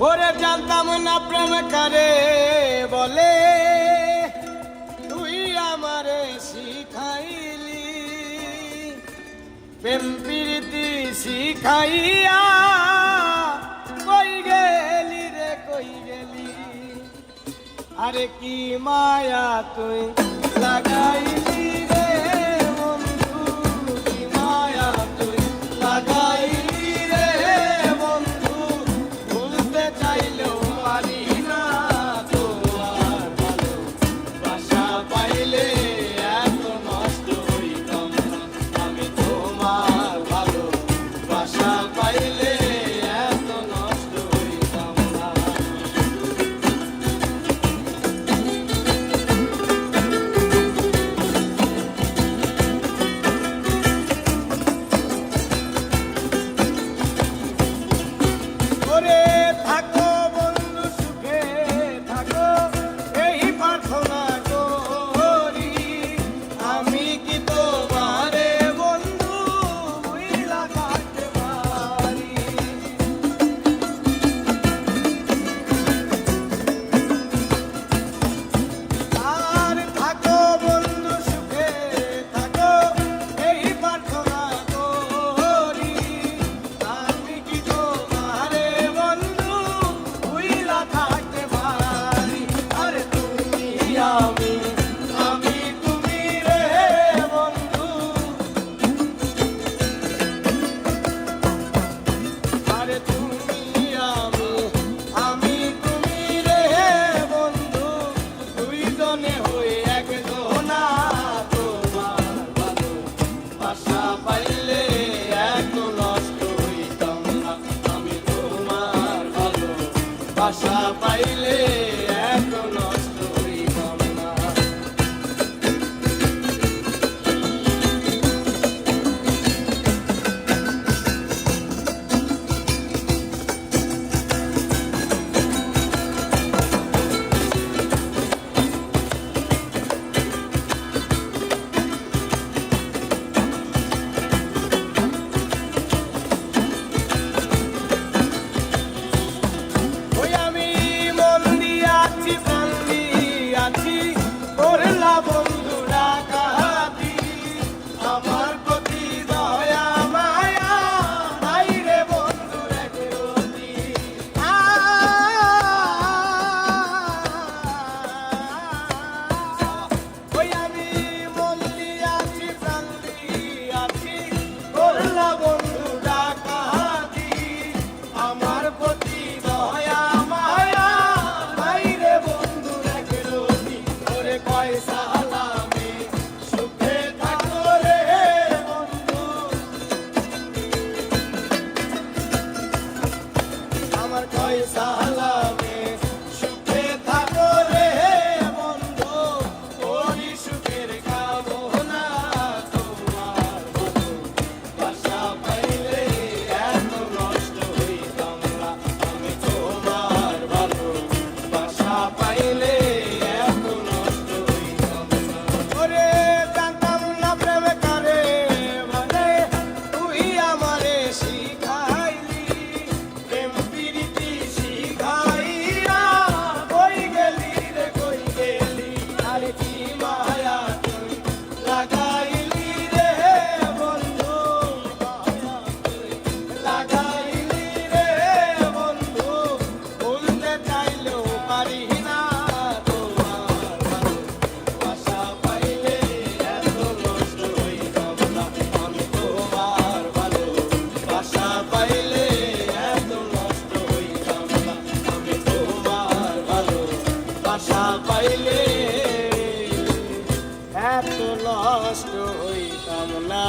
ওরে জানতাম না প্রেম করে বলে। তুই আমারে শিখাইলি। প্রেম প্রীতি শিখাইয়া কই গেলি রে, কই গেলি? আরে কি মায়া তুই লাগাইলি রে? Morena. Leonel. ปล่อยสา নষ্ট হইতাম না।